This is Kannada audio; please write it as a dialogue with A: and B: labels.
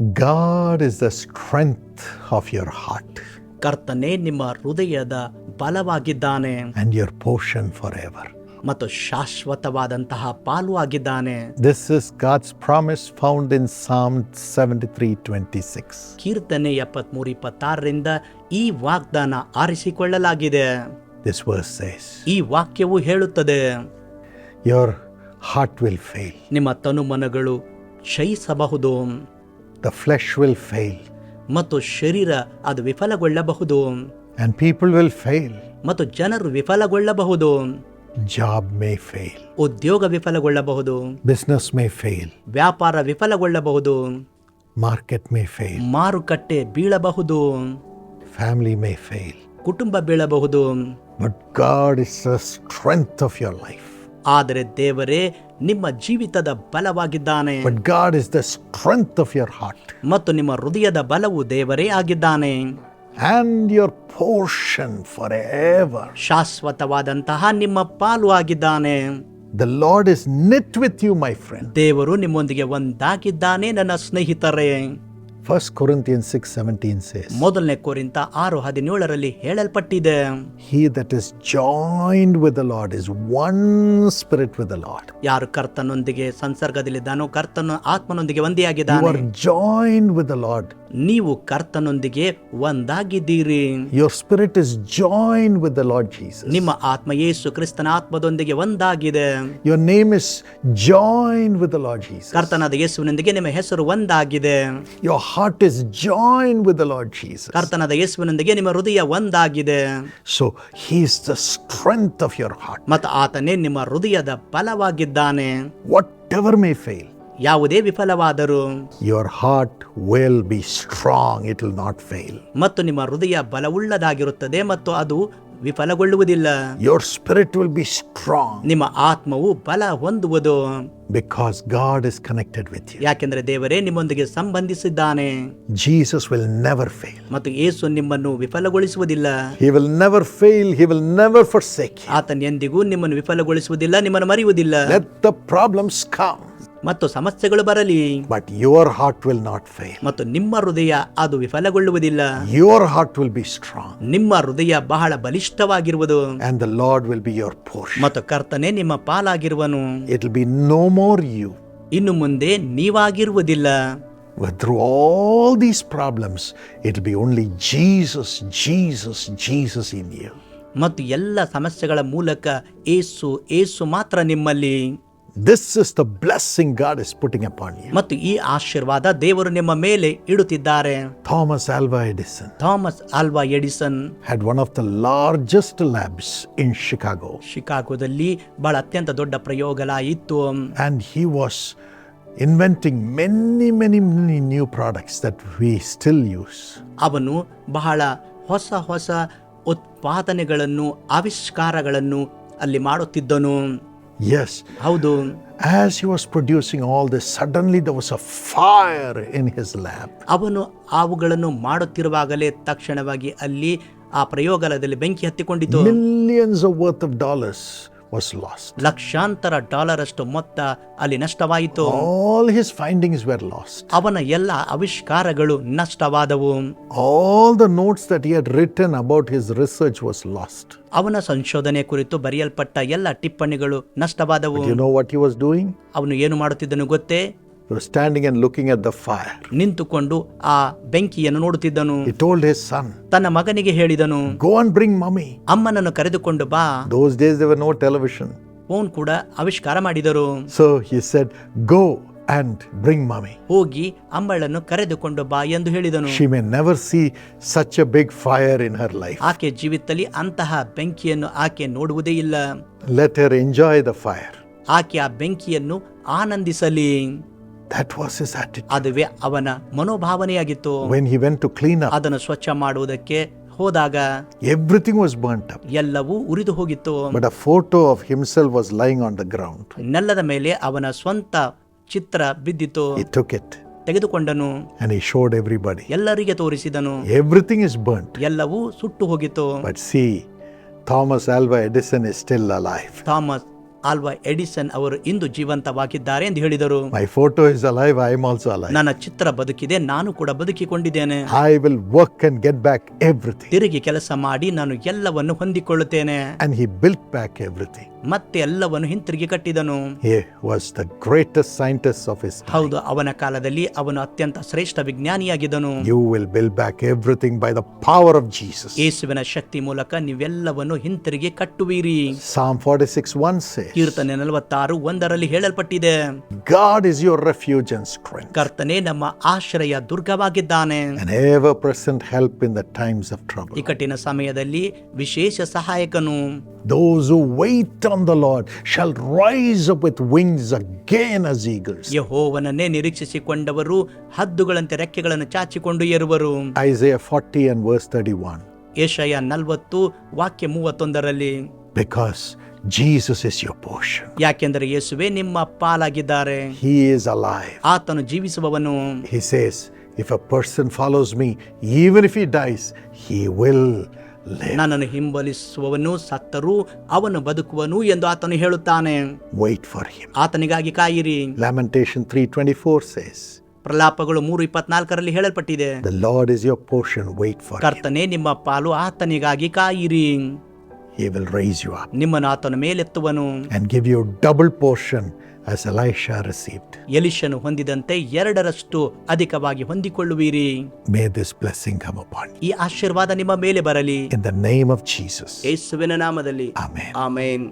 A: God is the strength of your heart
B: ಕರ್ತನೆ ನಿಮ್ಮ ಹೃದಯದ ಬಲವಾಗಿದ್ದಾನೆ.
A: And your portion for ever
B: ಮತ್ತು ಶಾಶ್ವತವಾದಂತಹ ಪಾಲು ಆಗಿದ್ದಾನೆ.
A: This is God's promise found in psalm seventy three twenty six
B: ಕೀರ್ತನೆ ಎಪ್ಪತ್ ಇಪ್ಪತ್ತಾರರಿಂದ ಈ ವಾಗ್ದಾನ ಆರಿಸಿಕೊಳ್ಳಲಾಗಿದೆ.
A: ದಿಸ್ ವರ್ಸ್
B: ಈ ವಾಕ್ಯವು ಹೇಳುತ್ತದೆ
A: ಯುವರ್ ಹಾರ್ಟ್ ವಿಲ್ ಫೇಲ್
B: ನಿಮ್ಮ ತನು ಮನಗಳು ಕ್ಷಯಿಸಬಹುದು.
A: The flesh will fail,
B: ಮತ್ತು ಶರೀರ ಅದು ವಿಫಲಗೊಳ್ಳಬಹುದು
A: and people will fail.
B: ಮತ್ತು ಜನರು ವಿಫಲಗೊಳ್ಳಬಹುದು
A: Job may fail,
B: ಉದ್ಯೋಗ ವಿಫಲಗೊಳ್ಳಬಹುದು
A: business may fail,
B: ವ್ಯಾಪಾರ ವಿಫಲಗೊಳ್ಳಬಹುದು
A: market may fail,
B: ಮಾರುಕಟ್ಟೆ ಬೀಳಬಹುದು
A: family may fail.
B: ಕುಟುಂಬ ಬೀಳಬಹುದು
A: But God is the strength of your life.
B: ಆದರೆ ದೇವರೇ ನಿಮ್ಮ ಜೀವಿತದ ಬಲವಾಗಿದ್ದಾನೆ
A: But God is the strength of your heart
B: ಮತ್ತು ನಿಮ್ಮ ಹೃದಯದ ಬಲವು ದೇವರೇ ಆಗಿದ್ದಾನೆ
A: and your portion forever.
B: ಶಾಶ್ವತವಾದಂತಹ ನಿಮ್ಮ ಪಾಲು ಆಗಿದ್ದಾನೆ
A: The Lord is knit with you, my friend.
B: ದೇವರು ನಿಮ್ಮೊಂದಿಗೆ ಒಂದಾಗಿದ್ದಾನೆ ನನ್ನ ಸ್ನೇಹಿತರೇ
A: 1 Corinthians 6:17 says,
B: ಮೊದಲನೇ ಕೋರಿಂತ ಆರು ಹದಿನೇಳರಲ್ಲಿ ಹೇಳಲ್ಪಟ್ಟಿದೆ
A: He that is joined with the Lord is one spirit with the Lord.
B: ಯಾರು ಕರ್ತನೊಂದಿಗೆ ಸಂಸರ್ಗದಲ್ಲಿದ್ದಾನೋ ಕರ್ತನ ಆತ್ಮನೊಂದಿಗೆ
A: You
B: ಒಂದಿಯಾಗಿದ್ದಾನೆ
A: are joined with the Lord.
B: ನೀವು ಕರ್ತನೊಂದಿಗೆ ಒಂದಾಗಿದ್ದೀರಿ
A: Your spirit is joined with the Lord Jesus.
B: ನಿಮ್ಮ ಆತ್ಮ ಯೇಸು ಕ್ರಿಸ್ತನ ಆತ್ಮದೊಂದಿಗೆ ಒಂದಾಗಿದೆ
A: Your name is joined with the Lord Jesus.
B: ಕರ್ತನಾದ ಯೇಸುವಿನೊಂದಿಗೆ ನಿಮ್ಮ ಹೆಸರು ಒಂದಾಗಿದೆ
A: Your heart is joined with the Lord Jesus.
B: ಕರ್ತನಾದ ಯೇಸುವಿನೊಂದಿಗೆ ನಿಮ್ಮ ಹೃದಯ ಒಂದಾಗಿದೆ
A: So He is the strength of your heart.
B: ಮತ್ತು ಆತನೇ ನಿಮ್ಮ ಹೃದಯದ ಬಲವಾಗಿದ್ದಾನೆ
A: Whatever may fail,
B: ಯಾವುದೇ ವಿಫಲವಾದರೂ
A: your heart will be strong it will not fail
B: ಮತ್ತು ನಿಮ್ಮ ಹೃದಯ ಬಲವುಳ್ಳದಾಗಿರುತ್ತದೆ ಮತ್ತು ಅದು ವಿಫಲಗೊಳ್ಳುವುದಿಲ್ಲ.
A: Your spirit will be strong
B: ನಿಮ್ಮ ಆತ್ಮವು ಬಲ ಹೊಂದುವುದು.
A: Because God is connected with you.
B: ಯಾಕೆಂದ್ರೆ ದೇವರೇ ನಿಮ್ಮೊಂದಿಗೆ ಸಂಬಂಧಿಸಿದ್ದಾನೆ.
A: ಜೀಸಸ್ ವಿಲ್ ನೆವರ್ ಫೇಲ್
B: ಮತ್ತು ಯೇಸು ನಿಮ್ಮನ್ನು ವಿಫಲಗೊಳಿಸುವುದಿಲ್ಲ.
A: He will never fail he will never forsake you.
B: ಆತನ ಎಂದಿಗೂ ನಿಮ್ಮನ್ನು ವಿಫಲಗೊಳಿಸುವುದಿಲ್ಲ ನಿಮ್ಮನ್ನು ಮರೆಯುವುದಿಲ್ಲ.
A: ಲೆಟ್ ದ ಪ್ರಾಬ್ಲಮ್ಸ್ come,
B: ಮತ್ತು ಸಮಸ್ಯೆಗಳು ಬರಲಿ.
A: But your heart will not fail
B: ಮತ್ತು ನಿಮ್ಮ ಹೃದಯ ಅದು ವಿಫಲಗೊಳ್ಳುವುದಿಲ್ಲ.
A: Your heart will be strong
B: ನಿಮ್ಮ ಹೃದಯ ಬಹಳ ಬಲಿಷ್ಠವಾಗಿರುವುದು.
A: And the Lord will be your portion.
B: ಮತ್ತು ಕರ್ತನೆ ನಿಮ್ಮ ಪಾಲಾಗಿರುವನು.
A: It will be no more you.
B: ಇನ್ನು ಮುಂದೆ ನೀವಾಗಿರುವುದಿಲ್ಲ.
A: But through all these problems, it will be only Jesus, Jesus, Jesus in you.
B: ಮತ್ತು ಎಲ್ಲ ಸಮಸ್ಯೆಗಳ ಮೂಲಕ ಏಸು ಏಸು ಮಾತ್ರ ನಿಮ್ಮಲ್ಲಿ.
A: This is the blessing God is putting upon you.
B: ಮತ್ತು ಈ ಆಶೀರ್ವಾದ ದೇವರು ನಿಮ್ಮ ಮೇಲೆ ಇಡುತ್ತಿದ್ದಾರೆ
A: Thomas Alva Edison
B: Thomas Alva Edison
A: had one of the largest labs in Chicago,
B: ಶಿಕಾಗೋದಲ್ಲಿ ಬಹಳ ಅತ್ಯಂತ ದೊಡ್ಡ ಪ್ರಯೋಗಾಲಯ ಇತ್ತು
A: and he was inventing many, many, many new products that we still use.
B: ಅವನು ಬಹಳ ಹೊಸ ಹೊಸ ಉತ್ಪಾದನೆಗಳನ್ನು ಆವಿಷ್ಕಾರಗಳನ್ನು ಅಲ್ಲಿ ಮಾಡುತ್ತಿದ್ದನು
A: Yes,
B: ಹೌದು
A: as he was producing all this, suddenly there was a fire in his lab.
B: ಅವನು ಅವುಗಳನ್ನು ಮಾಡುತ್ತಿರುವಾಗಲೇ ತಕ್ಷಣವಾಗಿ ಅಲ್ಲಿ ಆ ಪ್ರಯೋಗಾಲಯದಲ್ಲಿ ಬೆಂಕಿ ಹತ್ತಿಕೊಂಡಿತು
A: Millions of worth of dollars was lost.
B: ಲಕ್ಷಾಂತರ ಡಾಲರ್ ಅಷ್ಟು ಮೊತ್ತ ಅಲ್ಲಿ ನಷ್ಟವಾಯಿತು
A: All his findings were lost.
B: ಅವನ ಎಲ್ಲ ಆವಿಷ್ಕಾರಗಳು ನಷ್ಟವಾದವು
A: All the notes that he had written about his research was lost.
B: ಅವನ ಸಂಶೋಧನೆ ಕುರಿತು ಬರೆಯಲ್ಪಟ್ಟ ಎಲ್ಲ ಟಿಪ್ಪಣಿಗಳು ನಷ್ಟವಾದವು
A: You know what he was doing?
B: ಅವನು ಏನು ಮಾಡುತ್ತಿದ್ದನು ಗೊತ್ತೇ
A: He and looking at the fire the fire.
B: ನಿಂತುಕೊಂಡು ಆ ಬೆಂಕಿಯನ್ನು ನೋಡುತ್ತಿದ್ದನು
A: He told his son,
B: ತನ್ನ ಮಗನಿಗೆ ಹೇಳಿದನು
A: Go and bring ಮಮ್ಮಿ
B: ಅಮ್ಮನನ್ನು ಕರೆದುಕೊಂಡು ಬಾ
A: Those days there were no television.
B: Phone ಕೂಡ ಆವಿಷ್ಕಾರ ಮಾಡಿದರು
A: So he said, Go and bring mommy.
B: ಹೋಗಿ ಅಮ್ಮಳನ್ನು ಕರೆದುಕೊಂಡು ಬಾ ಎಂದು ಹೇಳಿದನು
A: She may never see such a big fire in her life.
B: ಆಕೆ ಜೀವಿತದಲ್ಲಿ ಅಂತಹ ಬೆಂಕಿಯನ್ನು ಆಕೆ ನೋಡುವುದೇ ಇಲ್ಲ
A: Let her enjoy the fire.
B: ಆಕೆ ಆ ಬೆಂಕಿಯನ್ನು ಆನಂದಿಸಲಿ
A: That was his attitude.
B: ಅದುವೇ ಅವನ ಮನೋಭಾವನೆಯಾಗಿತ್ತು
A: When he went to clean up,
B: ಅದನ್ನು ಸ್ವಚ್ಛ ಮಾಡುವುದಕ್ಕೆ ಹೋದಾಗ
A: everything was burnt up.
B: ಎಲ್ಲವೂ ಉರಿದು ಹೋಗಿತ್ತು
A: But a photo of himself was lying on the ground.
B: ನೆಲದ ಮೇಲೆ ಅವನ ಸ್ವಂತ ಚಿತ್ರ ಬಿದ್ದಿತು
A: He took it
B: ತೆಗೆದುಕೊಂಡನು
A: and he showed everybody.
B: ಎಲ್ಲರಿಗೆ ತೋರಿಸಿದನು
A: Everything is burnt.
B: ಎಲ್ಲವೂ ಸುಟ್ಟು ಹೋಗಿತ್ತು
A: But see, Thomas Alva Edison is still alive.
B: Thomas ಆಲ್ವಾ ಎಡಿಸನ್ ಅವರು ಇಂದು ಜೀವಂತವಾಗಿದ್ದಾರೆ ಎಂದು ಹೇಳಿದರು
A: My photo is alive, I am also alive.
B: ನನ್ನ ಚಿತ್ರ ಬದುಕಿದೆ ನಾನು ಕೂಡ ಬದುಕಿಕೊಂಡಿದ್ದೇನೆ
A: I will work and get back everything.
B: ತಿರುಗಿ ಕೆಲಸ ಮಾಡಿ ನಾನು ಎಲ್ಲವನ್ನು ಹೊಂದಿಕೊಳ್ಳುತ್ತೇನೆ
A: And he built back everything.
B: ಮತ್ತೆ ಎಲ್ಲವನ್ನು ಹಿಂತಿರುಗಿ ಕಟ್ಟಿದನು
A: He was the greatest scientist of his time.
B: ಹೌದು ಅವನ ಕಾಲದಲ್ಲಿ ಅವನು ಅತ್ಯಂತ ಶ್ರೇಷ್ಠ ವಿಜ್ಞಾನಿಯಾಗಿದ್ದನು
A: You will build back everything by the power of Jesus.
B: ಯೇಸುವಿನ ಶಕ್ತಿ ಮೂಲಕ ನೀವೆಲ್ಲವನ್ನು ಹಿಂತಿರುಗಿ ಕಟ್ಟುವಿರಿ
A: Psalm 46 1 says,
B: ಕೀರ್ತನೆ ನಲವತ್ತಾರು ಒಂದರಲ್ಲಿ ಹೇಳಲ್ಪಟ್ಟಿದೆ.
A: God is your refuge and
B: ಕರ್ತನೆ ನಮ್ಮ ಆಶ್ರಯ ದುರ್ಗವಾಗಿದ್ದಾನೆ.
A: Ever present help in the times of trouble
B: ಇಕಟ್ಟಿನ ಸಮಯದಲ್ಲಿ ವಿಶೇಷ ಸಹಾಯಕನು.
A: Those who wait on the Lord shall rise up with wings again as eagles.
B: ಯೆಹೋವನನ್ನೇ ನಿರೀಕ್ಷಿಸಿಕೊಂಡವರು ಹದ್ದುಗಳಂತೆ ರೆಕ್ಕೆಗಳನ್ನು ಚಾಚಿಕೊಂಡು ಏರುವರು.
A: ಐಸೇ 40 ಅಂಡ್ ವರ್ಸ್ 31
B: ಏಷಯ 40 ವಾಕ್ಯ 31 ರಲ್ಲಿ
A: because Jesus is your portion
B: ಯಾಕೆಂದರೆ ಯೇಸುವೆ ನಿಮ್ಮ ಪಾಲಾಗಿದ್ದಾರೆ.
A: ಹಿ ಇಸ್ ಅಲೈವ್
B: ಆತನು ಜೀವಿಸುವವನು.
A: He says if a person follows me even if he dies he will.
B: ನನ್ನನ್ನು ಹಿಂಬಲಿಸುವವನು ಸತ್ತರೂ ಅವನು ಬದುಕುವನು ಎಂದು ಆತನು ಹೇಳುತ್ತಾನೆ.
A: ವೈಟ್ ಫಾರ್ ಹಿಮ್
B: ಆತನಿಗಾಗಿ ಕಾಯಿರಿ.
A: Lamentation three twenty four says
B: ಪ್ರಲಾಪಗಳು ಮೂರು ಇಪ್ಪತ್ನಾಲ್ಕರಲ್ಲಿ ಹೇಳಲ್ಪಟ್ಟಿದೆ.
A: The Lord is your portion wait for
B: ಕರ್ತನೆ ನಿಮ್ಮ ಪಾಲು ಆತನಿಗಾಗಿ ಕಾಯಿರಿ.
A: He will raise you up
B: ನಿಮ್ಮನ್ನು ಆತನ ಮೇಲೆತ್ತುವನು
A: and give you double portion as Elisha received."
B: ಎಲಿಶನು ಹೊಂದಿದಂತೆ ಎರಡರಷ್ಟು ಅಧಿಕವಾಗಿ ಹೊಂದಿಕೊಳ್ಳುವಿರಿ
A: May this blessing come upon you.
B: ಈ ಆಶೀರ್ವಾದ ನಿಮ್ಮ ಮೇಲೆ ಬರಲಿ
A: In the name of Jesus.
B: ಯೇಸುವಿನ ನಾಮದಲ್ಲಿ
A: Amen.
B: ಆಮೇನ್